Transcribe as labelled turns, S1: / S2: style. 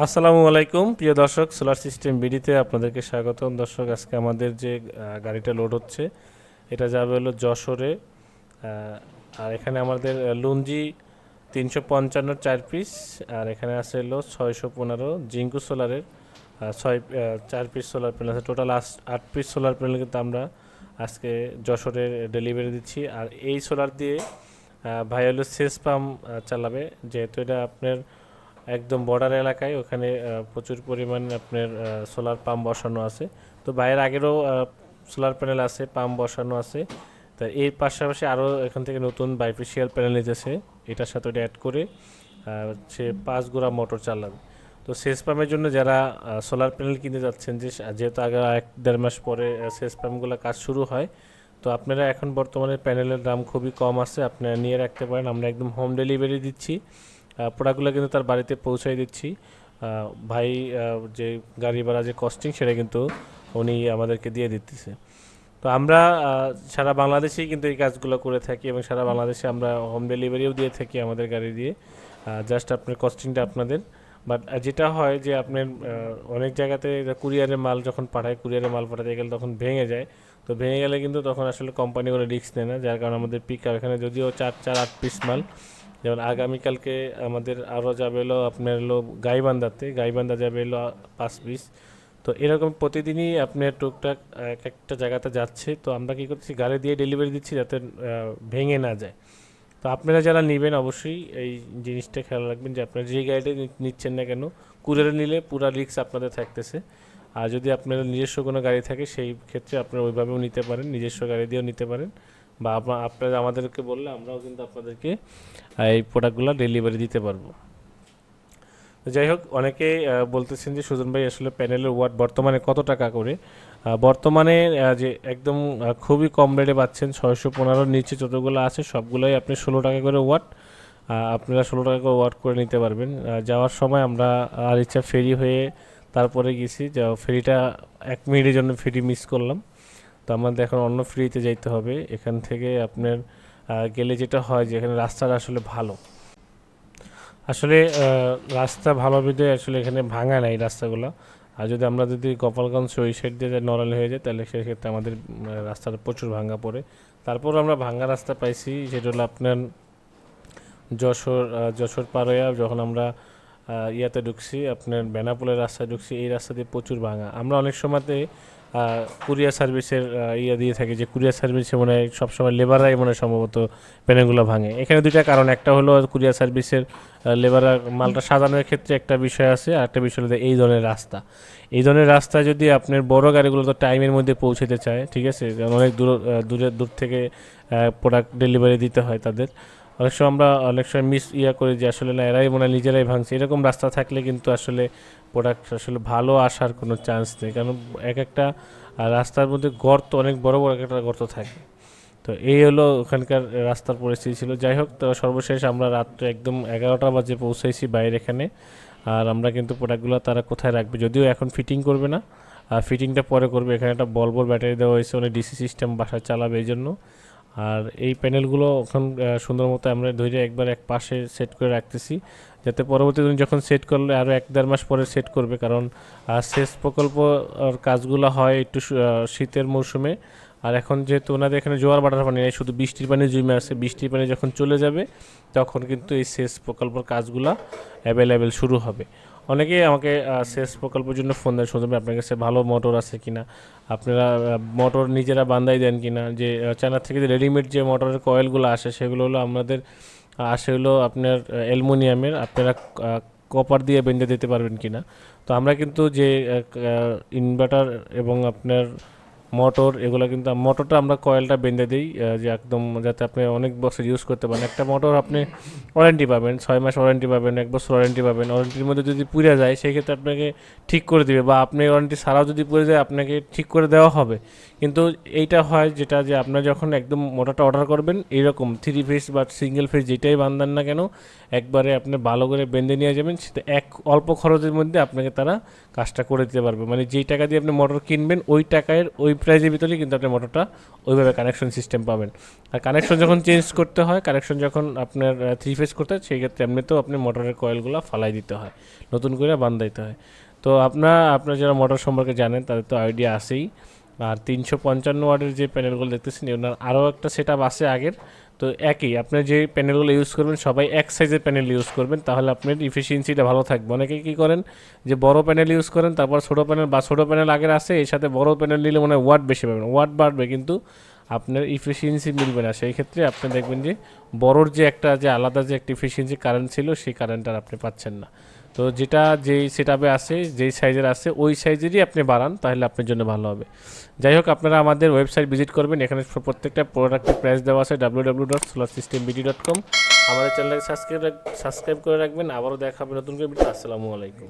S1: আসসালামু আলাইকুম। প্রিয় দর্শক সোলার সিস্টেম বিডিতে আপনাদেরকে স্বাগতম। দর্শক, আজকে আমাদের যে গাড়িটা লোড হচ্ছে, এটা যাবে হলো যশোরে আর এখানে আমাদের লুঞ্জি তিনশো পঞ্চান্ন চার পিস, আর এখানে আছে হলো ছয়শো পনেরো জিঙ্কু সোলারের ছয় চার পিস সোলার প্যানেল আছে। টোটাল আট পিস সোলার প্যানেল কিন্তু আমরা আজকে যশোরে ডেলিভারি দিচ্ছি। আর এই সোলার দিয়ে ভাই হলো সেচ পাম্প চালাবে। যেহেতু এটা আপনার একদম বর্ডার এলাকায় ওখানে প্রচুর পরিমাণ আপনার সোলার পাম্প বসানো আছে। তো বাইরের আগেরও সোলার প্যানেল আছে পাম্প বসানো আছে। তা এর পাশাপাশি আরও এখান থেকে নতুন বাইফিশিয়াল প্যানেল এসেছে, এটার সাথে ওটা অ্যাড করে সে পাঁচ গোড়া মোটর চালাবে। তো সেচ পাম্পের জন্য যারা সোলার প্যানেল কিনতে যাচ্ছেন, যে যেহেতু আগে এক দেড় মাস পরে সেচ পাম্পগুলো কাজ শুরু হয়, তো আপনারা এখন বর্তমানে প্যানেলের দাম খুবই কম আছে, আপনারা নিয়ে রাখতে পারেন। আমরা একদম হোম ডেলিভারি দিচ্ছি। প্রোডাক্টগুলো কিন্তু তার বাড়িতে পৌঁছাই দিচ্ছি। ভাই যে গাড়ি ভাড়া, যে কস্টিং সেটা কিন্তু উনি আমাদেরকে দিয়ে দিতেছে। তো আমরা সারা বাংলাদেশেই কিন্তু এই কাজগুলো করে থাকি এবং সারা বাংলাদেশে আমরা হোম ডেলিভারিও দিয়ে থাকি আমাদের গাড়ি দিয়ে। জাস্ট আপনার কস্টিংটা আপনাদের। বাট যেটা হয় যে আপনার অনেক জায়গাতে কুরিয়ারে মাল যখন পাঠায় কুরিয়ারে মাল পাঠাতে গেলে তখন ভেঙে যায়। তো ভেঙে গেলে কিন্তু তখন আসলে কোম্পানিগুলো রিস্ক নেয় না। যার কারণে আমাদের পিক এখানে যদিও চার চার, আট পিস মাল যেমন আগামীকালকে আমাদের আরও যাবে হলো আপনার হলো গাইবান্ধাতে, গাইবান্ধা যাবে হলো পাঁচ পিস। তো এরকম প্রতিদিনই আপনার টুকটাক এক একটা জায়গাতে যাচ্ছে। তো আমরা কী করছি গাড়ি দিয়ে ডেলিভারি দিচ্ছি যাতে ভেঙে না যায়। তো আপনারা যারা নেবেন অবশ্যই এই জিনিসটা খেয়াল রাখবেন যে আপনারা যে গাড়িটা নিচ্ছেন না কেন, কুরিয়ারে নিলে পুরা রিক্স আপনাদের থাকতেছে। আর যদি আপনার নিজস্ব কোনো গাড়ি থাকে, সেই ক্ষেত্রে আপনারা ওইভাবেও নিতে পারেন, নিজস্ব গাড়ি দিয়েও নিতে পারেন। বা আপনা- আপনারা আমাদেরকে বললে আমরাও কিন্তু আপনাদেরকে এই প্রোডাক্টগুলো ডেলিভারি দিতে পারব। যাই হোক, অনেকে বলতেছেন যে সুজন ভাই আসলে প্যানেলের ওয়াট বর্তমানে কত টাকা করে? বর্তমানে যে একদম খুবই কম রেটে পাচ্ছেন, ছয়শো পনেরোর নিচে যতগুলো আছে সবগুলোই আপনি ষোলো টাকা করে ওয়াট আপনারা ষোলো টাকা করে ওয়াট করে নিতে পারবেন। যাওয়ার সময় আমরা আর ইচ্ছা ফেরি হয়ে তারপরে গেছি যা ফেরিটা এক মিনিটের জন্য ফেরি মিস করলাম। তো আমাদের এখন অন্য ফ্রিতে যাইতে হবে। এখান থেকে আপনার গেলে যেটা হয় যে এখানে রাস্তাটা আসলে ভালো। আসলে রাস্তা ভালো বিধে আসলে এখানে ভাঙা নাই রাস্তাগুলো। আর যদি আমরা যদি গোপালগঞ্জ ওই সাইড দিয়ে নরাল হয়ে যায়, তাহলে সেক্ষেত্রে আমাদের রাস্তাটা প্রচুর ভাঙা পড়ে। তারপর আমরা ভাঙা রাস্তা পাইছি, সেটা হলো আপনার যশোর যশোর পারোয়া যখন আমরা ইয়াতে ঢুকছি, আপনার বেনাপোলের রাস্তায় ঢুকছি, এই রাস্তা দিয়ে প্রচুর ভাঙা। আমরা অনেক সময়তে কুরিয়ার সার্ভিসের ইয়ে দিয়ে থাকে যে কুরিয়ার সার্ভিসে মনে হয় সবসময় লেবাররাই মনে সম্ভবত প্যানেলগুলো ভাঙে। এখানে দুইটা কারণ একটা হলো কুরিয়ার সার্ভিসের লেবার মালটা সাজানোর ক্ষেত্রে একটা বিষয় আছে আর একটা বিষয় হলো এই ধরনের রাস্তা। এই ধরনের রাস্তা যদি আপনার বড় গাড়িগুলো তো টাইমের মধ্যে পৌঁছাতে চায় ঠিক আছে? অনেক দূর আহ, দূরে দূর থেকে প্রোডাক্ট ডেলিভারি দিতে হয় তাদের। অনেক সময় আমরা, অনেক সময় মিস ইয়া করি যে আসলে না, এরাই মনে হয় নিজেরাই ভাঙছে। এরকম রাস্তা থাকলে কিন্তু আসলে প্রোডাক্ট আসলে ভালো আসার কোনো চান্স নেই। কারণ এক একটা রাস্তার মধ্যে গর্ত, অনেক বড় বড় এক একটা গর্ত থাকে। তো এই হলো ওখানকার রাস্তার পরিস্থিতি ছিল। যাই হোক, তো সর্বশেষ আমরা রাত্রে একদম এগারোটা বাজে পৌঁছেছি বাইরে এখানে। আর আমরা কিন্তু প্রোডাক্টগুলো তারা কোথায় রাখবে? যদিও এখন ফিটিং করবে না। আর ফিটিংটা পরে করবে। এখানে একটা বলবল ব্যাটারি দেওয়া হয়েছে। মানে ডিসি সিস্টেম বাসায় চালাবে এই জন্য। আর এই প্যানেলগুলো ওখান সুন্দর মতো আমরা ধরে একবার এক পাশে সেট করে রাখতেছি, যাতে পরবর্তী দিন যখন সেট করলে আরও এক দেড় মাস পরে সেট করবে। কারণ সেচ প্রকল্প কাজগুলো হয় একটু শীতের মৌসুমে। আর এখন যেহেতু ওনাদের এখানে জোয়ার বাটার পানি নেই, শুধু বৃষ্টির পানি জমে আছে। বৃষ্টির পানি যখন চলে যাবে, তখন কিন্তু এই সেচ প্রকল্পের কাজগুলো অ্যাভেলেবেল শুরু হবে। অনেকেই আমাকে শেষ প্রকল্পের জন্য ফোন দেয় শুনতে আপনার কাছে ভালো মোটর আছে কিনা? আপনারা মোটর নিজেরা বান্ধাই দেন কিনা? যে চায়নার চায়না থেকে যে রেডিমেড যে মোটরের কয়েলগুলো আসে, সেগুলো হলো আমাদের আসে হলো আপনার অ্যালুমিনিয়ামের আপনারা কপার দিয়ে বেঁধে দিতে পারবেন কিনা? তো আমরা কিন্তু যে ইনভার্টার এবং আপনার মোটর, এগুলো কিন্তু মোটরটা আমরা কয়েলটা বেঁধে দিই যে একদম যাতে আপনি অনেক বছর ইউজ করতে পারেন। একটা মোটর আপনি ওয়ারেন্টি পাবেন, ছয় মাস ওয়ারেন্টি পাবেন, এক বছর ওয়ারেন্টি পাবেন। ওয়ারেন্টির মধ্যে যদি পুড়ে যায় সেই ক্ষেত্রে আপনাকে ঠিক করে দিবে বা আপনি ওয়ারেন্টি ছাড়াও যদি পুড়ে যায়, আপনাকে ঠিক করে দেওয়া হবে। কিন্তু এইটা হয় যেটা যে আপনার যখন একদম মোটরটা অর্ডার করবেন এইরকম থ্রি ফেজ বা সিঙ্গেল ফেজ যেটাই বান্ধান না কেন, একবারে আপনি ভালো করে বেঁধে নিয়ে যাবেন, সেটা এক অল্প খরচের মধ্যে আপনাকে তারা কাজটা করে দিতে পারবে। মানে যেই টাকা দিয়ে আপনি মোটর কিনবেন, ওই টাকায় ওই প্রাইজের ভিতরেই কিন্তু আপনি মোটরটা ওইভাবে কানেকশন সিস্টেম পাবেন। আর কানেকশন যখন চেঞ্জ করতে হয় কানেকশন যখন আপনার থ্রি ফেস করতে হয় সেই ক্ষেত্রে এমনিতেও আপনি মোটরের কয়েলগুলো ফালাই দিতে হয়, নতুন করে বান্ধাইতে হয়। তো আপনার আপনার যারা মোটর সম্পর্কে জানেন, তাদের তো আইডিয়া আছেই। আর তিনশো পঞ্চান্ন ওয়ার্ডের যে প্যানেলগুলো দেখতেছেন ওনার আরও একটা সেট আছে আগের। তো একই, আপনি যে প্যানেলগুলো ইউজ করবেন, সবাই এক সাইজের প্যানেল ইউজ করবেন, তাহলে আপনার ইফিসিয়েন্সিটা ভালো থাকবে। অনেকে কী করেন, যে বড় প্যানেল ইউজ করেন, তারপর ছোটো প্যানেল বা ছোটো প্যানেল আগের আছে, এর সাথে বড় প্যানেল নিলে মনে হয় ওয়াট বেশি পাবেন। ওয়াট বাড়বে কিন্তু আপনার ইফিসিয়েন্সি মিলবে না। সেই ক্ষেত্রে আপনি দেখবেন যে বড়োর যে একটা, যে আলাদা যে একটা ইফিসিয়েন্সি কারেন্ট ছিল, সেই কারেন্ট আর আপনি পাচ্ছেন না। তো যেটা যেই সেট আপে আসে যেই সাইজের আসে ওই সাইজেরই আপনি বাড়ান, তাহলে আপনার জন্য ভালো হবে। যাই হোক, আপনারা আমাদের ওয়েবসাইট ভিজিট করবেন। এখানে প্রত্যেকটা প্রোডাক্টের প্রাইস দেওয়া আছে W W dot solar system BD dot com আমাদের চ্যানেলটাকে সাবস্ক্রাইব সাবস্ক্রাইব করে রাখবেন। আবারও দেখা হবে নতুন করে আসসালামু আলাইকুম।